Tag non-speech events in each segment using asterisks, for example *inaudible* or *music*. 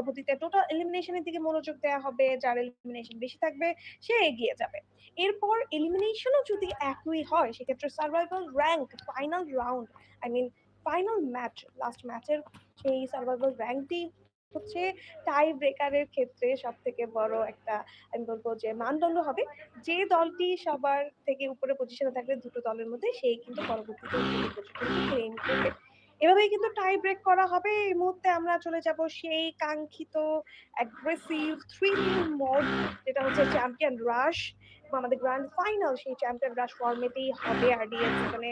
পরবর্তীতে টোটাল এলিমিনেশনের দিকে মনোযোগ দেওয়া হবে, যার এলিমিনেশন বেশি থাকবে, সে এগিয়ে যাবে। এরপর এলিমিনেশনও যদি একই হয়, সেক্ষেত্রে survival rank final round I mean final match last ম্যাচের সেই সার্ভাইভাল র্যাঙ্কটি হচ্ছে টাই ব্রেকারের ক্ষেত্রে সব থেকে বড় একটা, আমি বলব যে মানদণ্ড হবে। যে দলটি সবার থেকে উপরে পজিশনে থাকবে, দুটো দলের মধ্যে, সেই কিন্তু পরবর্তীতে ক্লেম করবে। এভাবেই কিন্তু টাই ব্রেক করা হবে। এই মুহূর্তে আমরা চলে যাব সেই কাঙ্ক্ষিত অ্যাগ্রেসিভ থ্রিলিং মোড যেটা হচ্ছে চ্যাম্পিয়ন রাশ আমাদের গ্র্যান্ড ফাইনাল সেই চ্যাম্পিয়ন রাশ ফর্মেটেই হবে আরডিএস যেখানে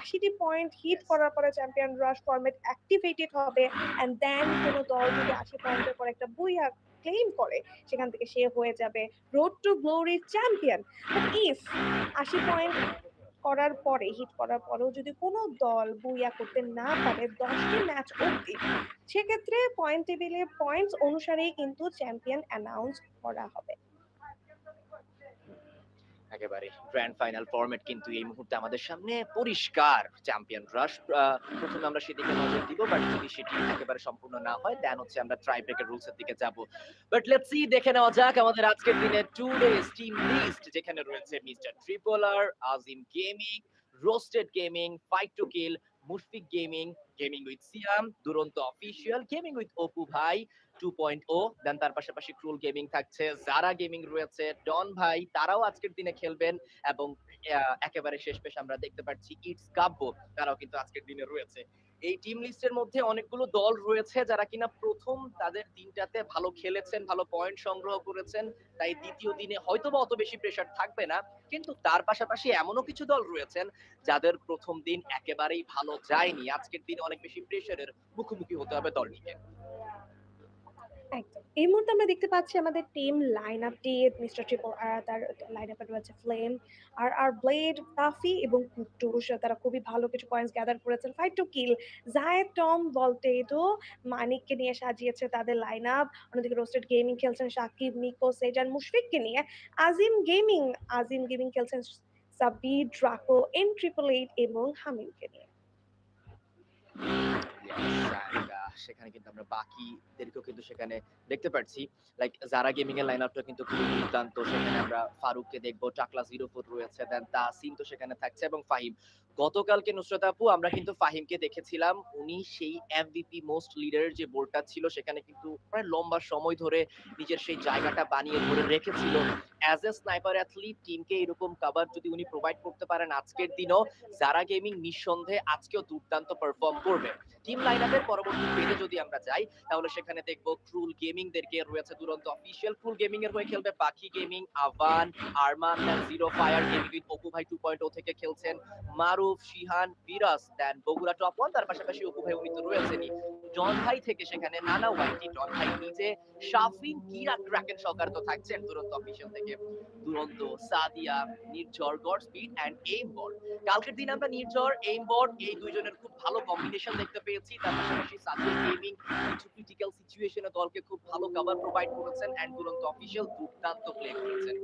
আশিটি পয়েন্ট হিট করার পরে চ্যাম্পিয়ন রাশ ফর্মেট অ্যাক্টিভেটেড হবে অ্যান্ড দেন কোনো দল যদি আশি পয়েন্টের পর একটা বুইয়া ক্লেম করে, সেখান থেকে সে হয়ে যাবে। Road to glory champion if আশি পয়েন্ট করার পরে হিট করার পরেও যদি কোনো দল বুইয়া করতে না পারে দশটি ম্যাচ অবধি, সেক্ষেত্রে পয়েন্ট টেবিলে পয়েন্টস অনুসারেই কিন্তু চ্যাম্পিয়ন অ্যানাউন্স করা হবে। একেবারে গ্র্যান্ড ফাইনাল ফরম্যাট কিন্তু এই মুহূর্তে আমাদের সামনে পরিষ্কার চ্যাম্পিয়ন রাশ প্রথমে আমরা সেদিকে নজর দিব বাট যদি সেটি একেবারে সম্পূর্ণ না হয় দেন হচ্ছে আমরা ট্রাই ব্রেকের রুলস এর দিকে যাব। বাট লেটস সি দেখে নেওয়া যাক আমাদের আজকের দিনে টু ডেজ টিম লিস্ট যেখানে রয়েছে mister Tripler Azim gaming roasted gaming fight to kill Mushfiq gaming gaming with Siam Duronto official gaming with Apu ভাই টু পয়েন্ট ও দেন তার পাশাপাশি ক্রুল গেমিং থাকছে যারা গেমিং রয়েছে ডন ভাই তারাও আজকের দিনে খেলবেন, এবং একেবারে শেষ পেশ আমরা দেখতে পাচ্ছি ইটস কাব্য তারাও কিন্তু আজকের দিনে রয়েছে। এই টিম লিস্টের মধ্যে অনেকগুলো দল রয়েছে যারা কিনা প্রথম তাদের দিনটাতে ভালো খেলেছেন, ভালো পয়েন্ট সংগ্রহ করেছেন। তাই দ্বিতীয় দিনে হয়তো বা অত বেশি প্রেশার থাকবে না। কিন্তু তার পাশাপাশি এমনও কিছু দল রয়েছেন যাদের প্রথম দিন একেবারেই ভালো যায়নি। আজকের দিনে অনেক বেশি প্রেশারের মুখোমুখি হতে হবে দলটিকে একদম। এই মুহূর্তে আমরা দেখতে পাচ্ছি আমাদের টিম লাইন আপটি মিস্টার ট্রিপল আর তার লাইন আপে রয়েছে ফ্লেম আর আর ব্লেড কাফি এবং কুটুস তারা খুবই ভালো কিছু পয়েন্টস গ্যাদার করেছেন। Fight to kill Zayed Tom বলটেডো মানিককে নিয়ে সাজিয়েছে তাদের লাইন আপ অন্যদিকে রোস্টেড গেমিং খেলছেন সাকিব মিকো সেজান মুশফিককে নিয়ে আজিম গেমিং আজিম গেমিং খেলছেন সাবি ড্রাকো এন ট্রিপল এইট এবং হামিমকে নিয়ে। সেখানে কিন্তু আমরা বাকিদেরকেও কিন্তু সেখানে দেখতে পাচ্ছি লাইক যারা গেমিং এর লাইন আপটা কিন্তু খুবই দুর্দান্ত। সেখানে আমরা ফারুককে দেখব টাকলা জিরো ফোর রয়েছে দেন তাসিম তো সেখানে থাকছে এবং ফাহিম গতকালকে নুসরত আপু, আমরা কিন্তু ফাহিমকে দেখেছিলাম। উনি সেই এমভিপি মোস্ট লিডারের যে বোর্ডটা ছিল, সেখানে কিন্তু প্রায় লম্বা সময় ধরে নিজের সেই জায়গাটা বানিয়ে ধরে রেখেছিল। অ্যাজ এ স্নাইপার অ্যাথলিট টিমকে এরকম যদি উনি প্রোভাইড করতে পারেন আজকের দিনও যারা গেমিং নিঃসন্দেহে আজকেও দুর্দান্ত পারফর্ম করবে। টিম লাইন আপের পরবর্তী পেজে যদি আমরা যাই, তাহলে সেখানে ক্রুল গেমিং দেরকে রয়েছে দুরন্ত অফিসিয়াল ক্রুল গেমিং এর হয়ে খেলবে Pakhi gaming Avan Arman zero fire gaming with Apu ভাই টু পয়েন্ট থেকে খেলছেন মারুফ শিহান বিরাস দেন বগুড়া টপ ওয়ান তার পাশাপাশি অপু ভাই উনি তো রয়েছেনই। জন ভাই থেকে সেখানে নানা ওয়াইটি জন ভাই নিজে শাফিন কিরা সরকার তো থাকছেন দুরন্ত অফিসিয়াল থেকে। Duronto, Sadia, Nirjhor god speed and aim কালকের দিন আমরা নির্ঝর এইম এই দুইজনের খুব ভালো কম্বিনেশন দেখতে পেয়েছি। তার পাশাপাশি সাদিয়া গেমিং কিছু ক্রিটিক্যাল সিচুয়েশনে দলকে খুব ভালো কভার প্রোভাইড করেছেন এন্ড দুরন্ত অফিসিয়াল দুর্দান্ত প্লে করেছেন।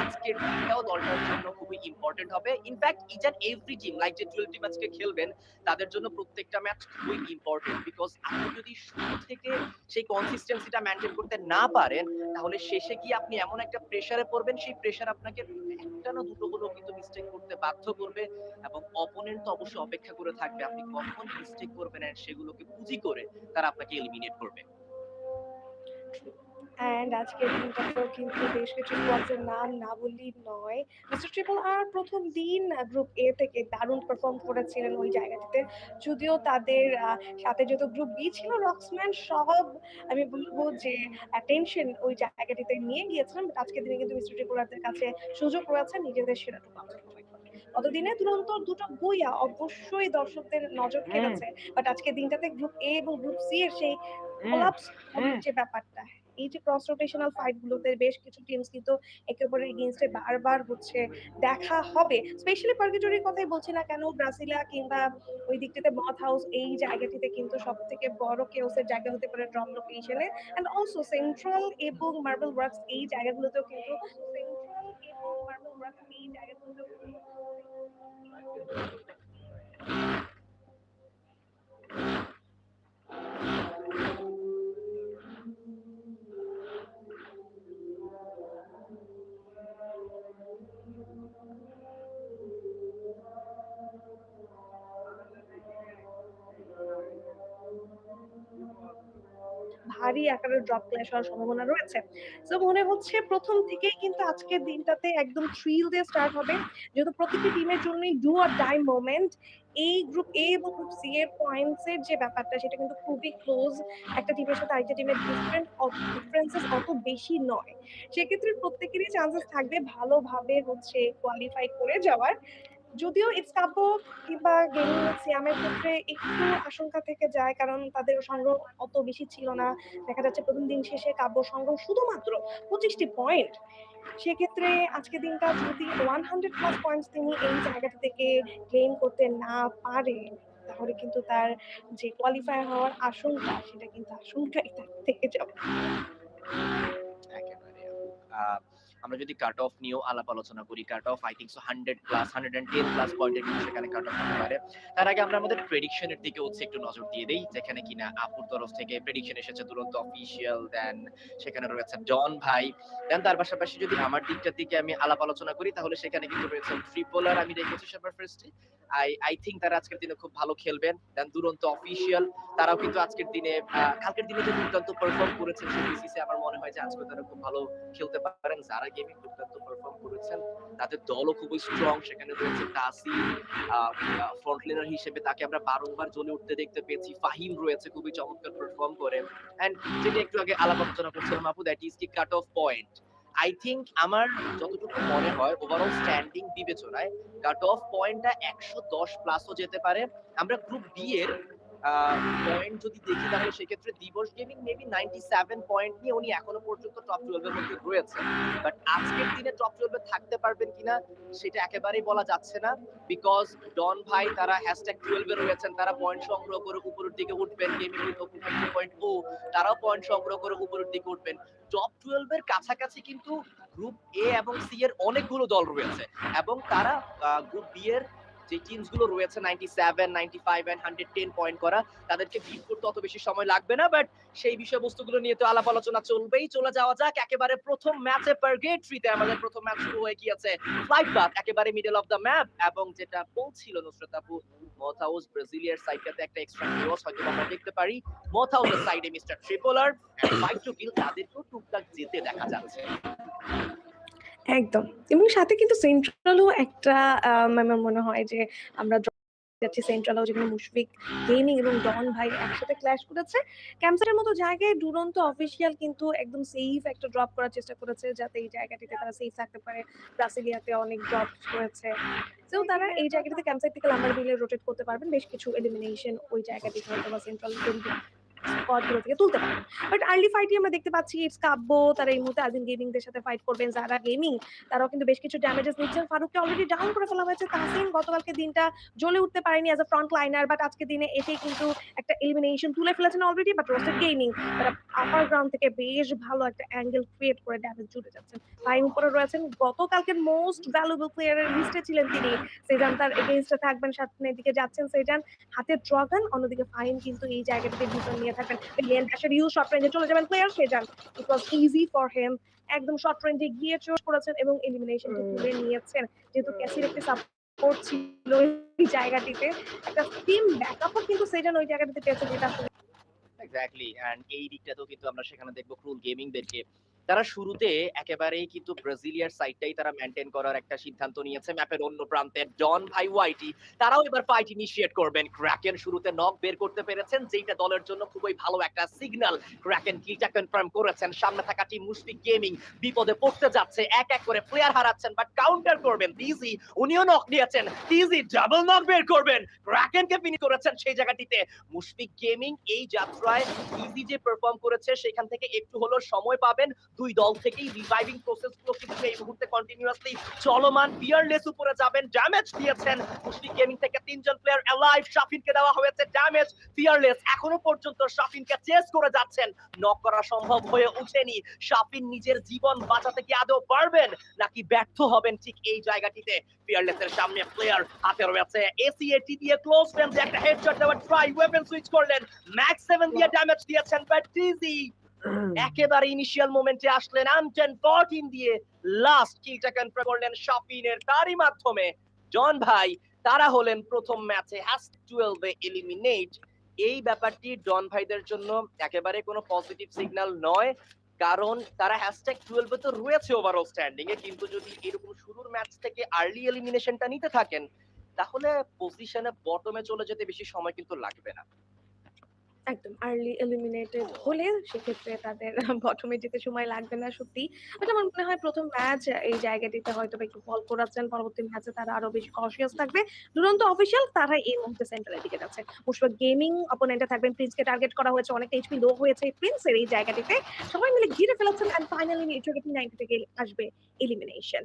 আজকের দিনটাও দলটার জন্য খুবই ইম্পর্টেন্ট হবে। In fact each and every team like যে টুয়েলভটি ম্যাচকে খেলবেন, তাদের জন্য প্রত্যেকটা ম্যাচ খুবই ইম্পর্টেন্ট বিকজ আপনি যদি শুরু থেকে সেই কনসিস্টেন্সিটা মেনটেন করতে না পারেন, তাহলে শেষে গিয়ে আপনি এমন একটা প্রেসারে পড়বেন সেই প্রেশার আপনাকে একটা না দুটো হলেও কিন্তু মিস্টেক করতে বাধ্য করবে এবং অপোনেন্ট তো অবশ্যই অপেক্ষা করে থাকবে। আপনি কখন মিস্টেক করবেন সেগুলোকে পুঁজি করে তারা আপনাকে এলিমিনেট করবে। অ্যান্ড আজকের দিনটাতেও কিন্তু বেশ কিছু স্কোয়াডসের নাম না বললেই নয়। মিস্টার ট্রিপল আর প্রথম দিন গ্রুপ এ থেকে দারুণ পারফর্ম করেছিলেন ওই জায়গাটিতে। যদিও তাদের সাথে যত গ্রুপ বি ছিল রক্সম্যান সব আমি বলব যে অ্যাটেনশন ওই জায়গাটিতে নিয়ে গিয়েছিলেন। বাট আজকের দিনে কিন্তু মিস্টার ট্রিপলারদের কাছে সুযোগ রয়েছে নিজেদের সেরাটুকু গতদিনে দুরন্ত দুটো বইয়া অবশ্যই দর্শকদের নজর কেড়েছে। বাট আজকের দিনটাতে গ্রুপ এ এবং গ্রুপ সি এর সেই কোলাপস যে ব্যাপারটা এই যে ক্রস রোটেশনাল ফাইট গুলোতে বেশ কিছু টিমস কিন্তু একে অপরের এগেইনস্টে বারবার হচ্ছে দেখা হবে। স্পেশালি পার্কিটরির কথাই বলছি না কেন ব্রাজিলা কিংবা ওই দিকটিতে মথ হাউস এই জায়গাটিতে কিন্তু সব থেকে বড় কেওসের জায়গা হতে পারে ড্রপ লোকেশনে এন্ড অলসো সেন্ট্রাল এবং মার্বেল ওয়ার্কস এই জায়গাগুলোতেও কিন্তু সেন্ট্রাল এবং মার্বেল ওয়ার্কস এই জায়গাগুলোতেও ভারী আকারের ড্রপ ক্ল্যাশ হওয়ার সম্ভাবনা রয়েছে। সো মনে হচ্ছে প্রথম থেকেই কিন্তু আজকের দিনটাতে একদম থ্রিল দিয়ে স্টার্ট হবে। যেহেতু প্রতিটি টিমের জন্যই ডু আর ডাই মোমেন্ট। এই গ্রুপ এ এবং গ্রুপ সি এর পয়েন্টস এর যে ব্যাপারটা, সেটা কিন্তু খুবই ক্লোজ। একটা টিমের সাথে আরেকটা টিমের ডিফারেন্ট ডিফারেন্সেস অত বেশি নয়। সেক্ষেত্রে প্রত্যেকেরই চান্সেস থাকবে ভালোভাবে হচ্ছে কোয়ালিফাই করে যাওয়ার। যদিও ইটস-কাব্য কিংবা গেমিং সিয়ামের ক্ষেত্রে একটু আশঙ্কা থেকে যায়। কারণ তাদের সংগ্রহ অত বেশি ছিল না। দেখা যাচ্ছে ১ম দিন শেষে কাব্য সংগ্রহ শুধুমাত্র ২৫ টি পয়েন্ট। সেক্ষেত্রে আজকের দিনটা যদি 100 প্লাস পয়েন্টস তিনি এই জায়গাটা থেকে গেইন করতে না পারে, তাহলে কিন্তু তার যে কোয়ালিফাই হওয়ার আশঙ্কা সেটা কিন্তু আশঙ্কাই থেকে যাবে। একেবারে আমরা যদি কাট অফ নিয়েও আলাপ আলোচনা করি, cut off I think so 100 plus 110 plus পয়েন্টের কিন্তু সেখানে কাট অফ হতে পারে। তার আগে আমরা আমাদের প্রেডিকশন এর দিকে হচ্ছে একটু নজর দিয়ে দেই। যেখানে কিনা আপুর তরফ থেকে প্রেডিকশন এসেছে দুরন্ত অফিসিয়াল দেন সেখানে রয়েছে ডন ভাই। দেন তার পাশাপাশি যদি আমার দিকটার দিকে আমি আলাপ আলোচনা করি তাহলে সেখানে কিন্তু রয়েছে ট্রিপলার আমি রেখেছি সবার ফার্স্টে। আই আই থিংক তারা আজকের দিনে খুব ভালো খেলবেন। দেন দুরন্ত অফিসিয়াল তারাও কিন্তু আজকের দিনে কালকের দিনে যে দুর্দান্ত পারফর্ম করেছেন সেই বেসিসে আমার মনে হয় যে আজকে তারা খুব ভালো খেলতে পারেন। যারা গেমিং দুর্দান্ত পারফর্ম করেছেন। তাদের দলও খুবই স্ট্রং। সেখানে রয়েছে তাসিম আ আ ফ্রন্ট লাইনার হিসেবে তাকে আমরা বারংবার জ্বলে উঠতে দেখতে পেয়েছি। ফাহিম রয়েছে, খুবই চমৎকার পারফর্ম করে। অ্যান্ড যেটা একটু আগে আলাপ আলোচনা করছিলাম আপু দ্যাট ইজ কি cut off point. I think আমার যতটুকু মনে হয় ওভারঅল স্ট্যান্ডিং বিবেচনায় কাট অফ পয়েন্টটা ১১০ প্লাসও যেতে পারে। আমরা গ্রুপ বি এর পয়েন্ট যদি দেখি তাহলে সেক্ষেত্রে দিবস গেমিং মেবি 97 পয়েন্ট নিয়ে উনি এখনও পর্যন্ত টপ 12 এর মধ্যে রয়েছেন। বাট আজকের দিনে টপ 12 এ থাকতে পারবেন কিনা সেটা একেবারেই বলা যাচ্ছে না। বিকজ ডন ভাই তারা হ্যাশট্যাগ 12 এ রয়েছেন। তারা পয়েন্ট সংগ্রহ করে উপরের দিকে উঠবেন। গেমিং ওপেন 2.0 তারাও পয়েন্ট সংগ্রহ করে উপরের দিকে উঠবেন। টপ 12 এর কাছাকাছি কিন্তু গ্রুপ এ এবং সি এর অনেকগুলো দল রয়েছে। এবং তারা গ্রুপ বি এর যে টিমসগুলো রয়েছে 97, 95 এন্ড 110 পয়েন্ট করা তাদেরকে বিট করতে অত বেশি সময় লাগবে না। বাট সেই বিষয়বস্তুগুলো নিয়ে তো আলাপ আলোচনা চলবেই। চলে যাওয়া যাক একেবারে প্রথম ম্যাচে পারগেটরি তে আমাদের প্রথম ম্যাচ শুরু হয়ে গিয়েছে। ফ্লাইট পাথ একেবারে মিডল অফ দ্য ম্যাপ এবং যেটা বলছিল নুসরাত আপু মথাউস ব্রাজিলিয়ার সাইডটাতে একটা এক্সট্রা ক্রস হয়তো আমরা দেখতে পারি। মথাউসের সাইডে mister Tripler fight to kill তাদেরকেও টুকটাক যেতে দেখা যাচ্ছে। একদম। এবং সাথে কিন্তু সেন্ট্রালও একটা আমার মনে হয় যে আমরা যাচ্ছি সেন্ট্রালও যেখানে মুশফিক গেমিং এবং ডন ভাই একসাথে ক্ল্যাশ করেছে। ক্যাম্পসাইটের মতো জায়গায় দুরন্ত অফিসিয়াল কিন্তু একদম সেফ একটা ড্রপ করার চেষ্টা করেছে যাতে এই জায়গাটিতে তারা সেফ থাকতে পারে। ব্রাসিলিয়াতে অনেক ড্রপস রয়েছে। সো তারা এই জায়গাটিতে ক্যাম্পসাইট থেকে লাম্বার মিলে রোটেট করতে পারবেন। বেশ কিছু এলিমিনেশন ওই জায়গা থেকে হয়তোবা সেন্ট্রাল থেকে তুলতে পারবেন। বাট আর্লি ফাইটই আমরা দেখতে পাচ্ছি ইটস কাব্য, তারা এই মুহূর্তে আজিম গেমিং দের সাথে ফাইট করবেন। যারা গেমিং তারাও কিন্তু বেশ কিছু ড্যামেজেস নিচ্ছেন। ফারুককে অলরেডি ডাউন করে ফেলা হয়েছে। তাহসিন গতকালকে দিনটা জ্বলে উঠতে পারেনি as a front liner but আজকের দিনে এসেই কিন্তু একটা এলিমিনেশন তুলে ফেলেছেন অলরেডি বাট রোস্টেড গেমিং তারা আপার গ্রাউন্ড থেকে বেশ ভালো একটা অ্যাঙ্গেল ক্রিয়েট করে ড্যামেজ জুড়ে যাচ্ছেন। ফাহিম উপরে রয়েছেন। গতকালকের মোস্ট ভ্যালুয়েবল প্লেয়ার এর লিস্টে ছিলেন তিনি। সেজান তার এগেইনস্ট এ থাকবেন, সামনের দিকে যাচ্ছেন সেজান। হাতে ড্রাগন অন্যদিকে ফাইন কিন্তু এই জায়গাটাতে ভিতর নিয়ে থাকবেন। লিয়েন ড্যাশের ইউজ শর্ট রেঞ্জে চলে যাবেন player Sezan. It was easy for him. একদম শর্ট রেঞ্জে গিয়ে চোর করেছেন এবং এলিমিনেশন তুলে নিয়েছেন। যেহেতু ক্যাসির একটি সাপোর্ট ছিল ওই জায়গাটিতে। একটা টিম ব্যাকআপও কিন্তু সেজন ওই জায়গাটিতে পেয়েছে যেটা আসলে এক্স্যাক্টলি এন্ড এই তো কিন্তু আমরা সেখানে দেখব ক্রুল গেমিং দেরকে। তারা শুরুতে একেবারেই কিন্তু ব্রাজিলিয়ার সাইডটাই তারা মেনটেন করার একটা সিদ্ধান্ত নিয়েছে ম্যাপের অন্য প্রান্তে ডন ভাই ওয়াইটি, তারাও এবার ফাইট ইনিশিয়েট করবেন। ক্রাকেন শুরুতে নক বের করতে পেরেছেন যেটা দলের জন্য খুবই ভালো একটা সিগন্যাল। ক্রাকেন কিলটা কনফার্ম করেছেন। সামনে থাকা টিম মুশফিক গেমিং বিপদে পড়তে যাচ্ছে। এক এক করে প্লেয়ার হারাচ্ছেন বাট কাউন্টার করবেন তিজি উনিও নক নিয়েছেন। তিজি ডাবল নক বের করবেন। ক্রাকেনকে ফিনিশ করেছেন সেই জায়গাটিতে। মুশফিক গেমিং এই যাত্রায় তিজি যে পারফর্ম করেছে, সেখান থেকে একটু হলেও সময় পাবেন। দুই দল থেকেই রিভাইভিং প্রসেসগুলো কিন্তু এই মুহূর্তে কন্টিনিউয়াসলি চলমান। ফিয়ারলেস উপরে যাবেন। ড্যামেজ দিয়েছেন। মুশফিক গেমিং থেকে তিনজন প্লেয়ার অ্যালাইভ শাফিনকে দেওয়া হয়েছে ড্যামেজ। ফিয়ারলেস এখনও পর্যন্ত শাফিনকে চেস করে যাচ্ছেন। নক করা সম্ভব হয়ে ওঠেনি। শাফিন নিজের জীবন বাঁচাতে কি আদৌ পারবেন নাকি ব্যর্থ হবেন ঠিক এই জায়গাটিতে। ফিয়ারলেসের সামনে প্লেয়ার হাতে রয়েছে এসিএটি দিয়ে ক্লোজ রেঞ্জে একটা হেডশট দেওয়ার ট্রাই ওয়েপন সুইচ করলেন। ম্যাক্স 7 দিয়ে ড্যামেজ দিয়েছেন বাট টিজি একেবারে ইনিশিয়াল মোমেন্টে আসলেন আনটেন 14 দিয়ে লাস্ট কিলটা কনফার্ম করলেন শাফিনের তারই মাধ্যমে। জন ভাই, তারা হলেন প্রথম ম্যাচে 12 এ এলিমিনেট এই ব্যাপারটি ডন ভাইদের জন্য একেবারে কোনো পজিটিভ সিগন্যাল নয়, কারণ তারা হ্যাশট্যাগ টুয়েলভে তো রয়েছে ওভারঅল স্ট্যান্ডিং এ, কিন্তু যদি এরকম শুরুর ম্যাচ থেকে আর্লি এলিমিনেশনটা নিতে থাকেন, তাহলে পজিশনে বটমে চলে যেতে বেশি সময় কিন্তু লাগবে না। একদম আর্লি এলিমিনেটেড হলে সেক্ষেত্রে তাদের *laughs* বটমে যেতে সময় লাগবে না সত্যি। বাট আমার মনে হয় প্রথম ম্যাচ এই জায়গাটিতে হয়তো একটু ফল করাচ্ছেন, পরবর্তী ম্যাচে তারা আরও বেশি কনসিয়াস থাকবে। দুরন্ত অফিসিয়াল তারা এই মুহূর্তে সেন্টারের দিকে যাচ্ছে। মুশফাক গেমিং অপোনেন্টে থাকবেন প্রিন্সকে টার্গেট করা হয়েছে, অনেক এইচপি লো হয়েছে প্রিন্সের এই জায়গাটিতে। সবাই মিলে ঘিরে ফেলাচ্ছেন এন্ড ফাইনালি এইচওটি নাইনটি থেকে আসবে এলিমিনেশন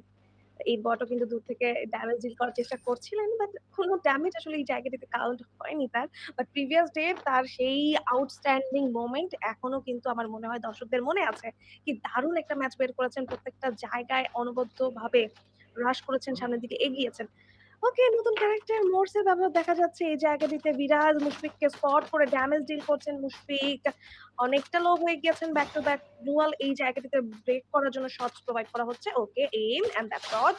এই বটও কিন্তু দূর থেকে ড্যামেজ ডিল করার চেষ্টা করছিলেন বাট কোনো ড্যামেজ আসলে এই জায়গাটিতে কাউন্ট হয়নি তার। বাট প্রিভিয়াস ডে তার সেই আউটস্ট্যান্ডিং মোমেন্ট এখনও কিন্তু আমার মনে হয় দর্শকদের মনে আছে কি দারুণ একটা ম্যাচ বের করেছেন, প্রত্যেকটা জায়গায় অনবদ্য ভাবে রাশ করেছেন, সামনের দিকে এগিয়েছেন। ওকে, নতুন ক্যারেক্টার মোর্সের ব্যবহার দেখা যাচ্ছে। এই জায়গাটিতে বিরাজ, মুশফিককে স্পট করে ড্যামেজ ডিল করছেন মুশফিক। অনেকটা লো হয়ে গিয়েছেন ব্যাক টু ব্যাক ডুয়াল এই জায়গাটিতে ব্রেক করার জন্য শটস প্রোভাইড করা হচ্ছে। Okay aim and that's all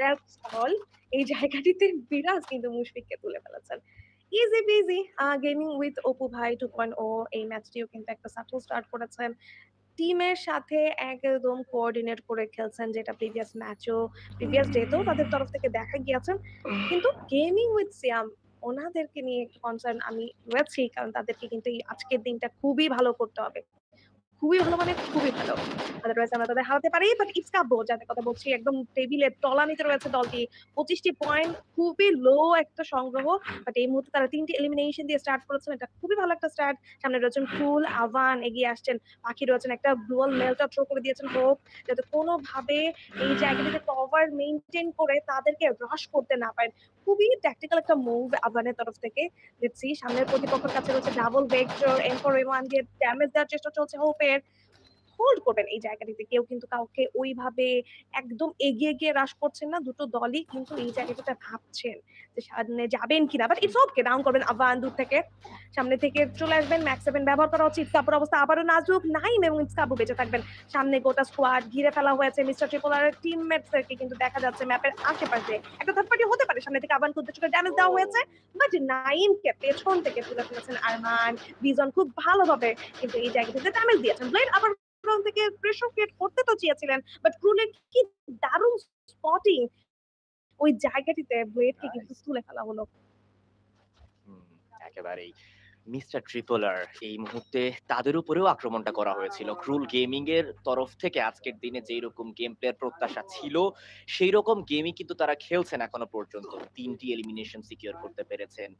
that's all এই জায়গাটিতে বিরাজ কিন্তু মুশফিককে তুলে ফেলেছেন। Easy busy gaming with Apu ভাই টু পয়েন্ট ও এই ম্যাচটিও কিন্তু একটা সাটল স্টার্ট করেছেন। টিমের সাথে একদম কোঅর্ডিনেট করে খেলছেন যেটা প্রিভিয়াস ম্যাচও প্রিভিয়াস ডেতেও তাদের তরফ থেকে দেখা গিয়েছেন। কিন্তু গেমিং উইথ সিয়াম ওনাদেরকে নিয়ে একটু কনসার্ন আমি রয়েছি, কারণ তাদেরকে কিন্তু এই আজকের দিনটা খুবই ভালো করতে হবে। খুবই ভালো মানে খুবই ভালো। আদারওয়াইজ আমরা তাদের হারাতে পারি বাট ইটস কাব্য, যাদের কথা বলছি, একদম টেবিলের তলানিতে রয়েছে দলটি। পঁচিশটি পয়েন্ট খুবই লো একটা সংগ্রহ বাট এই মুহূর্তে তারা তিনটি এলিমিনেশন দিয়ে স্টার্ট করেছেন। এটা খুবই ভালো একটা স্টার্ট সামনে রয়েছেন ফুল আভান এগিয়ে আসছেন। পাখি রয়েছেন একটা ডুয়াল মেলটা থ্রো করে দিয়েছেন হোপ যাতে কোনোভাবে এই জায়গাটিতে কভার মেনটেন করে তাদেরকে রাশ করতে না পারেন। খুবই ট্যাকটিক্যাল একটা মুভ আভানের তরফ থেকে। দেখছি সামনের প্রতিপক্ষের কাছে রয়েছে double vector M four one দিয়ে ড্যামেজ দেওয়ার চেষ্টা চলছে fair হোল্ড করবেন এই জায়গাটিতে। কেউ কিন্তু কাউকে ওইভাবে একদম এগিয়ে গিয়ে রাশ করছেন না, দুটো দলই কিন্তু এই জায়গাটাতে ভাবছেন যে সামনে যাবেন কিনা। বাট ইটস ওকে ডাউন করবেন আবান দূর থেকে। সামনে থেকে চলে আসবেন ম্যাক্স সেভেন ব্যবহার করা উচিত। কাপুর অবস্থা আবারও নাজুক। নাইম এবং ইটস বেঁচে থাকবেন। সামনে গোটা স্কোয়াড ঘিরে ফেলা হয়েছে মিস্টার ট্রিপোলারের টিমমেটসদেরকে কিন্তু দেখা যাচ্ছে ম্যাপের আশেপাশে একটা থার্ড পার্টি হতে পারে। সামনে থেকে আবান খুব চোখে ড্যামেজ দেওয়া হয়েছে। বাট নাইমকে পেছন থেকে তুলে ফেলেছেন আরমান বিজন খুব ভালোভাবে কিন্তু এই জায়গাটিতে ড্যামেজ দিয়েছেন। ব্লেড আবার ফ্রন্ট থেকে প্রেশার ক্রিয়েট করতে তো চেয়েছিলেন বাট ক্রুলের কি দারুণ স্পটিং ওই জায়গাটিতে ব্লেডকে কিন্তু তুলে ফেলা হলো। একেবারেই। মিস্টার ট্রিপলার এই মুহূর্তে তাদের উপরেও আক্রমণটা করা হয়েছিল। ক্রুল গেমিং এর তরফ থেকে আজকের দিনে যেই রকম গেম প্লেয়ার প্রত্যাশা ছিল সেই রকম গেমই কিন্তু তারা খেলছেন এখনও পর্যন্ত। তিনটি এলিমিনেশন সিকিউর করতে পেরেছেন।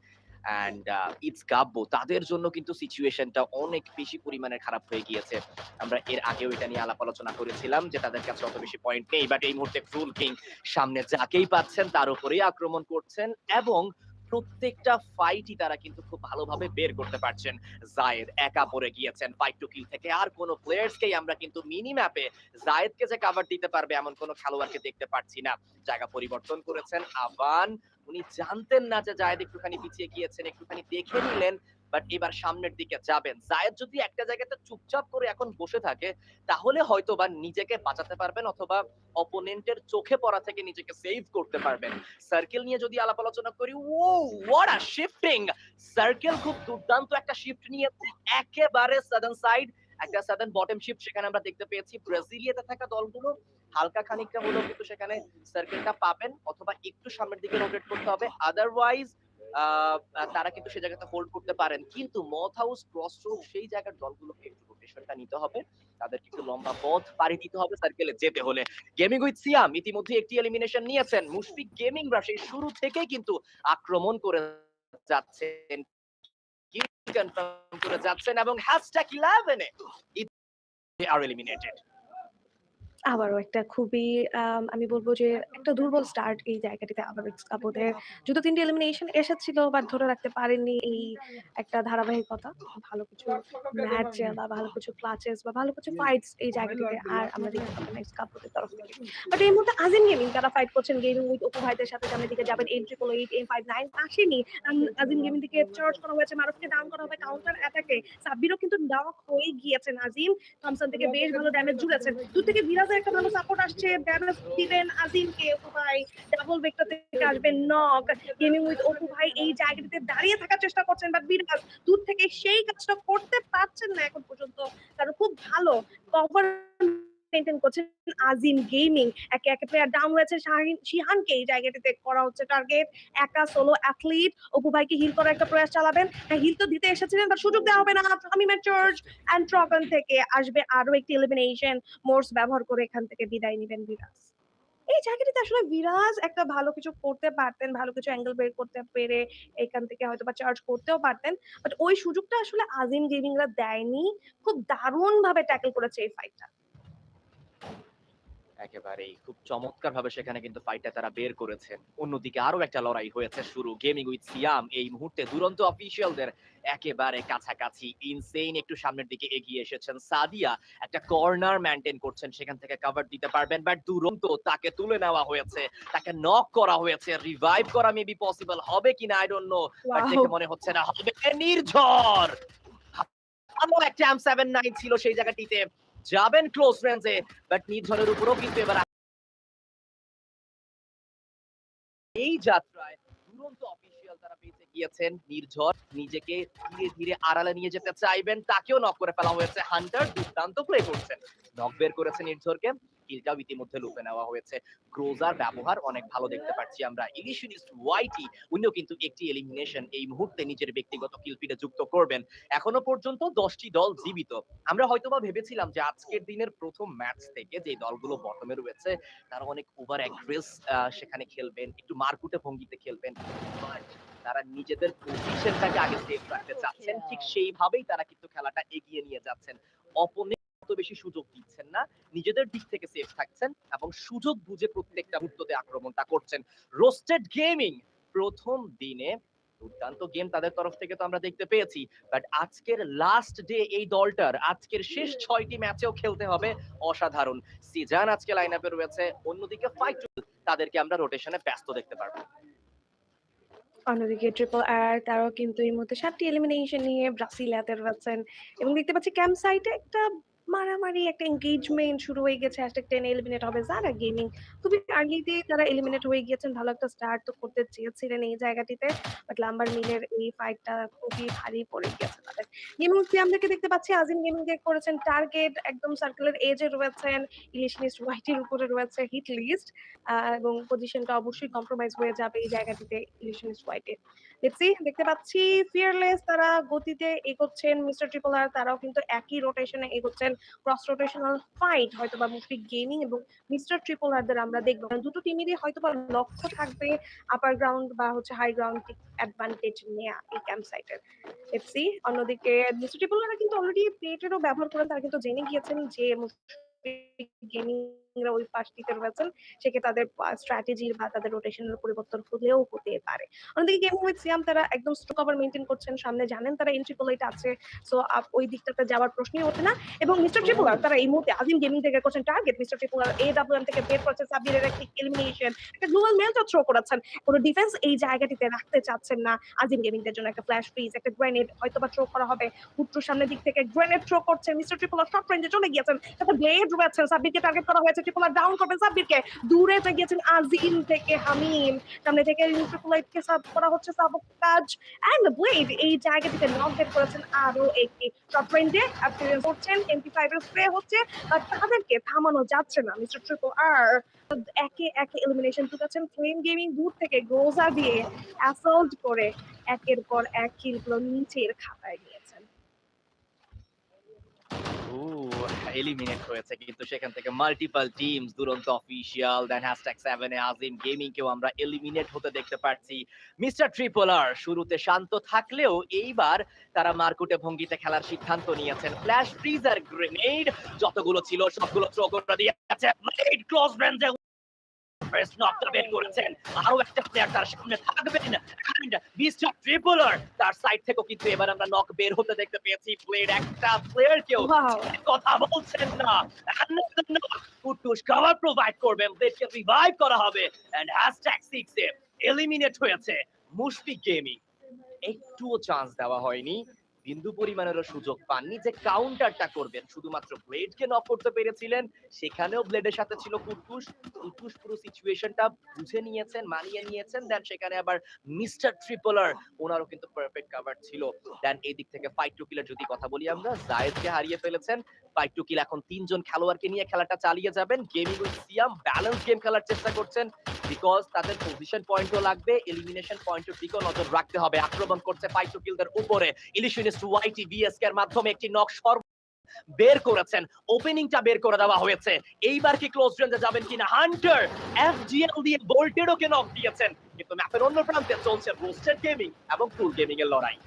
অ্যান্ড ইটস গাব্বো তাদের জন্য কিন্তু সিচুয়েশনটা অনেক বেশি পরিমাণে খারাপ হয়ে গিয়েছে। আমরা এর আগেও এটা নিয়ে আলাপ আলোচনা করেছিলাম যে তাদের কাছে অত বেশি পয়েন্ট নেই বাট এই মুহূর্তে ফুল কিং সামনে যাকেই পাচ্ছেন তার উপরেই আক্রমণ করছেন এবং প্রত্যেকটা ফাইটই তারা কিন্তু খুব ভালোভাবে বের করতে পারছেন। জায়েদ একা পড়ে গিয়েছেন ফাইট টু কিল থেকে। আর কোনো প্লেয়ার্সকেই আমরা কিন্তু মিনি ম্যাপে জায়েদকে যে কভার দিতে পারবে এমন কোনো খেলোয়াড়কে দেখতে পাচ্ছি না। জায়গা পরিবর্তন করেছেন আবান। উনি জানতেন না যে জায়েদ একটুখানি পিছিয়ে গিয়েছেন, একটুখানি দেখে নিলেন বাট এবার সামনের দিকে যাবেন। জায়েদ যদি একটা জায়গাতে চুপচাপ করে এখন বসে থাকে, তাহলে হয়তো বা নিজেকে বাঁচাতে পারবেন অথবা অপোনেন্টের চোখে পড়া থেকে নিজেকে সেভ করতে পারবেন। সার্কেল নিয়ে যদি আলাপ আলোচনা করি ও হোয়াট আ শিফটিং সার্কেল খুব দুর্দান্ত একটা শিফট নিয়ে একেবারে সাদার্ন সাইড একটা সাদার্ন বটম শিফট সেখানে আমরা দেখতে পেয়েছি। ব্রাজিলিয়াতে থাকা দলগুলো হালকা খানিকটা হলেও কিন্তু সেখানে সার্কেলটা পাবেন অথবা একটু সামনের দিকে রোটেট করতে হবে। আদারওয়াইজ তারা কিন্তু সেই জায়গাটা হোল্ড করতে পারেন। কিন্তু মথ হাউস ক্রস সেই জায়গার দলগুলোকে একটু রোটেশনটা নিতে হবে। তাদেরকে একটু লম্বা পথ পাড়ি দিতে হবে সার্কেলে যেতে হলে। গেমিং উইথ সিয়াম ইতিমধ্যে একটি এলিমিনেশন নিয়েছেন। মুশফিক গেমিংরা সেই শুরু থেকেই কিন্তু আক্রমণ করে যাচ্ছেন। কনফার্ম করে যাচ্ছেন এবং হ্যাশট্যাগ 11 এ আর এলিমিনেটেড আবারও একটা খুবই আমি বলব যে একটা দুর্বল স্টার্ট এই জায়গাটিতে আবার কাপোদের যদিও তিনটি এলিমিনেশন এসেছিল বাট ধরে রাখতে পারেননি এই একটা ধারাবাহিকতা ভালো কিছু ম্যাচ বা ভালো কিছু ক্লাচেস বা ভালো কিছু ফাইটস এই জায়গাটিতে আর আমরা দেখতে পাবো নেক্সট কাপোদের তরফ থেকে। বাট এই মুহূর্তে আজিম গেমিং তারা ফাইট করছেন গেমিং উইথ অপু ভাইদের সাথে সামনের দিকে যাবেন eight triple eight M five nine আসেনি। আজিম গেমিং থেকে চার্জ করা হয়েছে মারুফকে ডাউন করা হবে কাউন্টার অ্যাটাকে সাব্বিরও কিন্তু ডাউন হয়ে গিয়েছেন আজিম। থমসন থেকে বেশ ভালো ড্যামেজ জুড়েছেন। দূর থেকে বিরাজের একটা ভালো সাপোর্ট আসছে ব্যালেন্স দিবেন আজিমকে। অপু ভাই ডাবল ভেক্টর থেকে আসবেন নক। গেমিং উইথ অপু ভাই এই জায়গাটিতে দাঁড়িয়ে থাকার চেষ্টা করছেন বাট বিরাজ দূর থেকে সেই কাজটা করতে পারছেন না এখন পর্যন্ত। কারণ খুব ভালো। কভার মেনটেন করছেন আজিম গেমিং একে একে প্লেয়ার ডাউন হয়েছে। শাহিন, শিহানকে এই জায়গাটিতে করা হচ্ছে টার্গেট একা সোলো অ্যাথলিট অপু ভাইকে হিল করার একটা প্রয়াস চালাবেন। হ্যাঁ হিল তো দিতে এসেছিলেন বাট সুযোগ দেওয়া হবে না। তামিমের চার্জ অ্যান্ড থেকে আসবে আরও একটি এলিমিনেশন মোর্স ব্যবহার করে এখান থেকে বিদায় নেবেন বিরাজ। এই জায়গাটিতে আসলে বিরাজ একটা ভালো কিছু করতে পারতেন, ভালো কিছু অ্যাঙ্গেল বের করতে পেরে এখান থেকে হয়তো বা চার্জ করতেও পারতেন। বাট ওই সুযোগটা আসলে আজিম গেমিংরা দেয়নি। খুব দারুণ ভাবে ট্যাকেল করেছে এই ফাইটটা একেবারেই খুব চমৎকার ভাবে সেখানে কিন্তু ফাইটটা তারা বের করেছেন। অন্যদিকে আরও একটা লড়াই হয়েছে শুরু। গেমিং উইথ সিয়াম এই মুহূর্তে দুরন্ত অফিসিয়ালদের একেবারে কাছাকাছি ইনসেইন একটু সামনের দিকে এগিয়ে এসেছেন সাদিয়া। একটা কর্নার মেনটেন করছেন সেখান থেকে কভার দিতে পারবেন বাট দুরন্ত তাকে তুলে নেওয়া হয়েছে তাকে নক করা হয়েছে রিভাইভ করা মেবি পসিবল হবে কিনা আই ডোন্ট নো বাট দেখে মনে হচ্ছে না হবে নির্ঝর! ভালো একটা এম সেভেন নাইন ছিল সেই জায়গাটিতে। যাবেন ক্লোজ রেঞ্জে বাট নির্ঝরের উপরও কিন্তু এবার এই যাত্রায় দুরন্ত অফিসিয়াল তারা বেঁচে গিয়েছেন। নির্ঝর নিজেকে ধীরে ধীরে আড়ালে নিয়ে যেতে চাইবেন, তাকেও নক করে ফেলা হয়েছে। হান্টার দুর্দান্ত প্লে করছেন। নক বের করেছে নির্ঝরকে। কিলটাও ইতিমধ্যে লুপে নেওয়া হয়েছে। ক্রোজার ব্যবহার অনেক ভালো দেখতে পাচ্ছি আমরা। ইলিশনিস্ট ওয়াইটি উনিও কিন্তু একটি এলিমিনেশন এই মুহূর্তে নিজের ব্যক্তিগত কিলফিডে যুক্ত করবেন। এখনও পর্যন্ত দশটি দল জীবিত। আমরা হয়তোবা ভেবেছিলাম যে আজকের দিনের প্রথম ম্যাচ থেকে যে দলগুলো বটমে রয়েছে তারা অনেক ওভার অ্যাগ্রেস সেখানে খেলবেন একটু মারকুটে ভঙ্গিতে খেলবেন। তারা নিজেদের পজিশনটাকে আগে সেভ রাখতে চাচ্ছেন। ঠিক সেইভাবেই তারা কিন্তু খেলাটা এগিয়ে নিয়ে যাচ্ছেন। অপোনেন্ট অত বেশি সুযোগ দিচ্ছেন না, নিজেদের দিক থেকে সেফ থাকছেন এবং সুযোগ বুঝে প্রত্যেকটা মুহূর্তে আক্রমণটা করছেন। রোস্টেড গেমিং প্রথম দিনে, দুর্দান্ত গেম তাদের তরফ থেকে তো আমরা দেখতে পেয়েছি বাট আজকের লাস্ট ডে এই দলটার, আজকের শেষ ছয়টি ম্যাচেও খেলতে হবে অসাধারণ। সিজান আজকে লাইন আপে রয়েছে, অন্যদিকে ফাইট তাদেরকে আমরা রোটেশনে ব্যস্ত দেখতে পারব। অন্যদিকে ট্রিপল আর তারাও কিন্তু এই মুহূর্তে সাতটি এলিমিনেশন নিয়ে ব্রাসিলিয়াতে রয়েছেন এবং দেখতে পাচ্ছি ক্যাম্প সাইটে একটা মারামারি, একটা এঙ্গেজমেন্ট শুরু হয়ে গেছে হ্যাশট্যাগ টেন এলিমিনেট হবে যারা গেমিং খুবই আর্লিতে তারা এলিমিনেট হয়ে গিয়েছেন, ভালো একটা স্টার্ট তো করতে চেয়েছিলেন এই জায়গাটিতে। বাট লাম্বার মিলের এই ফাইটটা খুবই ভারী পড়ে গিয়েছে তাদের। গেমিং সিয়ামদেরকে দেখতে পাচ্ছি? আজিম গেমিং কে করেছেন টার্গেট একদম সার্কেলের এজে রয়েছেন ইলিশনিস্ট হোয়াইটের উপরে রয়েছে হিট লিস্ট এবং পজিশনটা অবশ্যই কম্প্রোমাইজ হয়ে যাবে এই জায়গাটিতে ইলিশনিস্ট হোয়াইটে দেখছি দেখতে পাচ্ছি ফিয়ারলেস তারা গতিতে এগোচ্ছেন মিস্টার ট্রিপল আর তারাও কিন্তু একই রোটেশনে এগোচ্ছেন। ক্রস রোটেশনাল ফাইট হয়তো বা মুশফিক গেমিং এবং মিস্টার ট্রিপল আরদের আমরা দেখব। দুটো টিমেরই হয়তো বা লক্ষ্য থাকবে আপার গ্রাউন্ড বা হচ্ছে হাই গ্রাউন্ড অ্যাডভান্টেজ নেয়া এই ক্যাম্প সাইটের এফসি অন্যদিকে মিস্টার ট্রিপল আররা কিন্তু অলরেডি প্লেটেরও ব্যবহার করেন, তারা কিন্তু জেনে গিয়েছেন যে গেমিং ওই সেক্ষেত্রে তাদের স্ট্র্যাটেজির বা তাদের রোটেশনের পরিবর্তন হলেও হতে পারে। অন্যদিকে গেমিং উইথ সিয়াম তারা একদম মেনটেন করছেন, সামনে জানেন তারা এন্ট্রি আছে সো ওই দিকটাতে যাওয়ার প্রশ্নই ওঠে না। এবং মিস্টার ট্রিপুলার তারা এই মুহূর্তে আজিম গেমিং থেকে করছেন target mister triple R A W থেকে বের করছে সাব্বিরের একটি এলিমিনেশন একটা গ্লোবাল থ্রো করেছেন। কোনো ডিফেন্স এই জায়গাটিতে রাখতে চাচ্ছেন না আজিম গেমিং দের জন্য, একটা ফ্ল্যাশ ফ্রিজ একটা গ্রেনেড হয়তো বা থ্রো করা হবে। উত্তর সামনের দিক থেকে গ্রেনেড থ্রো করছেন মিস্টার ট্রিপুলার শর্ট রেঞ্জে চলে গিয়েছেন ব্লেড রয়েছে সাব্বিরকে টার্গেট করা হয়েছে ডাউন করবেন সাব্বিরকে। দূরে গিয়েছেন আজিম থেকে হামিম। সামনে থেকে সাব করা হচ্ছে সাবক কাজ অ্যান্ড ব্লেড এই জায়গাটিতে নক বের করেছেন আরও একটি। শর্ট রেঞ্জে অ্যাপিয়ারেন্স করছেন এমপি ফাইভ এর স্প্রে হচ্ছে তাদেরকে থামানো যাচ্ছে না মিস্টার ট্রিপল আর একে একে এলিমিনেশন টুকাচ্ছেন ফ্লেম গেমিং দূর থেকে গ্রোজা দিয়ে অ্যাসল্ট করে একের পর এক কিলগুলো নিচের খাতায় নিয়েছেন। এলিমিনেট হয়েছে কিন্তু সেখান থেকে multiple teams Duronto official then hashtag seven A Azim gaming কেও আমরা এলিমিনেট হতে দেখতে পাচ্ছি মিস্টার ট্রিপলার শুরুতে শান্ত থাকলেও এইবার তারা মার্কুটে ভঙ্গিতে খেলার সিদ্ধান্ত নিয়েছেন। ফ্ল্যাশ ফ্রিজার গ্রেনেড যতগুলো ছিল সবগুলো থ্রো করে দিয়েছে। ক্লোজ রেঞ্জে ফার্স্ট নকটা বের করেছেন। আরও একটা প্লেয়ার তার সামনে থাকবেন। এন্ড মিস্টার ট্রিপলার তার সাইড থেকেও কিন্তু এবার আমরা নক বের হতে দেখতে পেয়েছি। প্লেয়ার একটা প্লেয়ার কেউ কথা বলছেন না। কুটুস কভার প্রোভাইড করবেন রিভাইভ করা হবে। এন্ড হ্যাশট্যাগ 6 এ এলিমিনেট হয়েছে মুশফিক গেমিং একটুও চান্স দেওয়া হয়নি। বিন্দু পরিমাণেরও সুযোগ পাননি যে কাউন্টারটা করবেন। শুধুমাত্র ব্লেডকে নক করতে পেরেছিলেন, সেখানেও ব্লেডের সাথে ছিল কুটকুস কুটকুস পুরো সিচুয়েশনটা বুঝে নিয়েছেন, মানিয়ে নিয়েছেন। দেন সেখানে আবার মিস্টার ট্রিপলার ওনারও কিন্তু পারফেক্ট কাভার ছিল। দেন এই দিক থেকে ফাইট টু কিলার যদি কথা বলি আমরা জায়েদকে হারিয়ে ফেলেছেন। ফাইট টু কিল এখন তিনজন খেলোয়াড়কে নিয়ে খেলাটা চালিয়ে যাবেন। Gaming with Siam balance game খেলার চেষ্টা করছেন। বিকজ তাদের পজিশন পয়েন্টও লাগবে এলিমিনেশন পয়েন্টের দিকেও নজর রাখতে হবে। আক্রমণ করছে ফাইট কিলদের উপরে। ইলিশনিস্ট ওয়াইটি বিএসকে এর মাধ্যমে একটি নক সর্ব বের করেছেন। ওপেনিংটা বের করে দেওয়া হয়েছে। এইবার কি ক্লোজ রেঞ্জে যাবেন কিনা? হান্টার এফজিএল দিয়ে বোল্টেরোকে নক দিয়েছেন। কিন্তু ম্যাপের অন্য প্রান্তে চলছে রোস্টেড গেমিং এবং ফুল গেমিং এর লড়াই।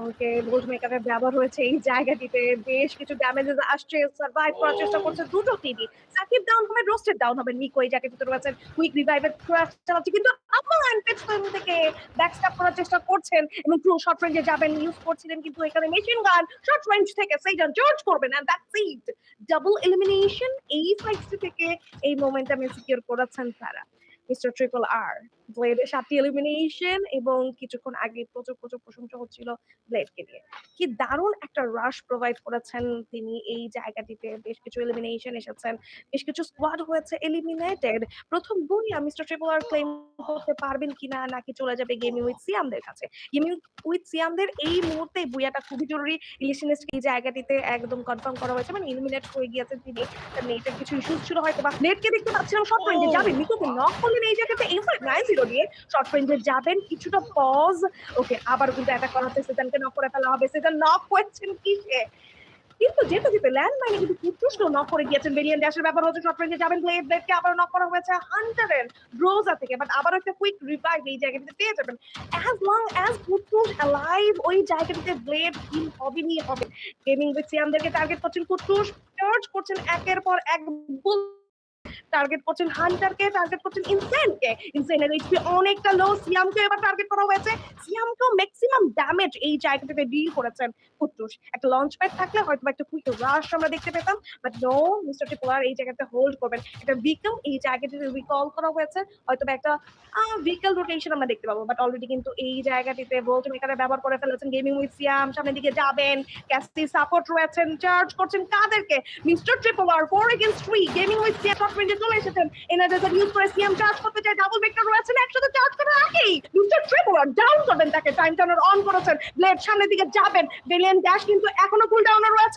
ওকে ভোজ মেকারের ব্যবহার হয়েছে এই জায়গাটিতে বেশ কিছু ড্যামেজেস আসছে সার্ভাইভ করার চেষ্টা করছে দুটো টিভি সাকিব ডাউন হবে রোস্টেড ডাউন হবে নিকো এই জায়গাটিতে রয়েছেন কুইক রিভাইভের প্রয়াস চালাচ্ছে কিন্তু আমান পেছন থেকে ব্যাকস্ট্যাপ করার চেষ্টা করছেন এবং ট্রু শর্ট রেঞ্জে যাবেন ইউজ করছিলেন কিন্তু এখানে মেশিন গান শর্ট রেঞ্জ থেকে সেইজন জর্জ করবেন and that's it double elimination এই ফাইটটি থেকে এই মোমেন্টামে সিকিউর করেছেন তারা। মিস্টার ট্রিপল আর সাতটি এলিমিনেশন এবং কিছুক্ষণ আগে প্রচুর প্রচুর প্রশংসা হচ্ছিল ব্লেডকে নিয়ে। কি দারুণ একটা রাশ প্রোভাইড করেছেন তিনি এই জায়গাটিতে। বেশ কিছু এলিমিনেশন এসেছেন বেশ কিছু স্কোয়াড হয়েছে এলিমিনেটেড প্রথম মিস্টার ট্রিপল আর ক্লেম করতে পারবেন কিনা নাকি চলে যাবে গেমিং উইথ সিয়ামদের কাছে। গেমিং উইথ সিয়ামদের এই মুহূর্তে বুইয়াটা খুবই জরুরি। ইলিশনিস্ট এই জায়গাটিতে একদম কনফার্ম করা হয়েছে। মানে এলিমিনেট হয়ে গিয়েছে তিনি। নেটের কিছু ইস্যুস ছিল হয়তো বা নেটকে দেখতে পাচ্ছিলাম শর্ট রেঞ্জে Oh. মিকুকে নক করলেন এই জায়গাতে। এই ফাইভ নাইন জিরো দিয়ে শর্ট রেঞ্জে যাবেন। কিছুটা পজ ওকে আবার কিন্তু অ্যাটাক করা হচ্ছে সেজানকে নক করে ফেলা হবে। সেজান নক হয়েছেন কিসে? কিন্তু যেতে যেতে ল্যান্ড মাইনে কিন্তু উৎকৃষ্ট নক করে গিয়েছেন বেরিয়ান ড্যাশের ব্যাপার হচ্ছে শর্ট রেঞ্জে যাবেন। ব্লেড ব্লেডকে আবার নক করা হয়েছে হান্টারের ব্রোজা থেকে। বাট আবার একটা কুইক রিভাইভ এই জায়গাটিতে পেয়ে যাবেন। As long as Kutkus alive ওই জায়গাটিতে ব্লেড হবে নিয়ে হবে। গেমিং উইথ সিয়ামদেরকে টার্গেট করছেন। কুটকুস চার্জ করছেন। একের পর এক বুল টার্গেট করছেন হান্টারকে টার্গেট করছেন ইনসেনকে ইনসেনের এইচপি অনেকটা লো সিয়ামকে এবার টার্গেট করা হয়েছে। সিয়ামকেও ম্যাক্সিমাম ড্যামেজ এই জায়গাটাতে ডিল করেছেন কুট্টুস একটা লঞ্চ প্যাড থাকলে হয়তো একটা কুইক রাশ আমরা দেখতে পেতাম বাট নো মিস্টার টিপোলার এই জায়গাতে হোল্ড করবেন। একটা ভিকেল এই জায়গাটিতে রিকল করা হয়েছে হয়তো একটা ভিকেল রোটেশন আমরা দেখতে পাবো বাট অলরেডি কিন্তু এই জায়গাটিতে ভোল্ট মেকারে ব্যবহার করে ফেলেছেন গেমিং উইথ সিয়াম সামনের দিকে যাবেন ক্যাসি সাপোর্ট রয়েছেন চার্জ করছেন কাদেরকে? Mister triple R four against three gaming with Siam short চলে এসেছেন। এনার্জাইজার ইউজ করে সিএম চার্জ করতে চাই ডাবল ভেক্টর রয়েছেন একসাথে চার্জ করার আগেই মিস্টার ট্রিপোলার ডাউন করবেন তাকে। টাইম টার্নার অন করেছেন ব্লেড সামনের দিকে যাবেন। বেলিয়ান ড্যাশ কিন্তু এখনও কুল ডাউনে রয়েছে।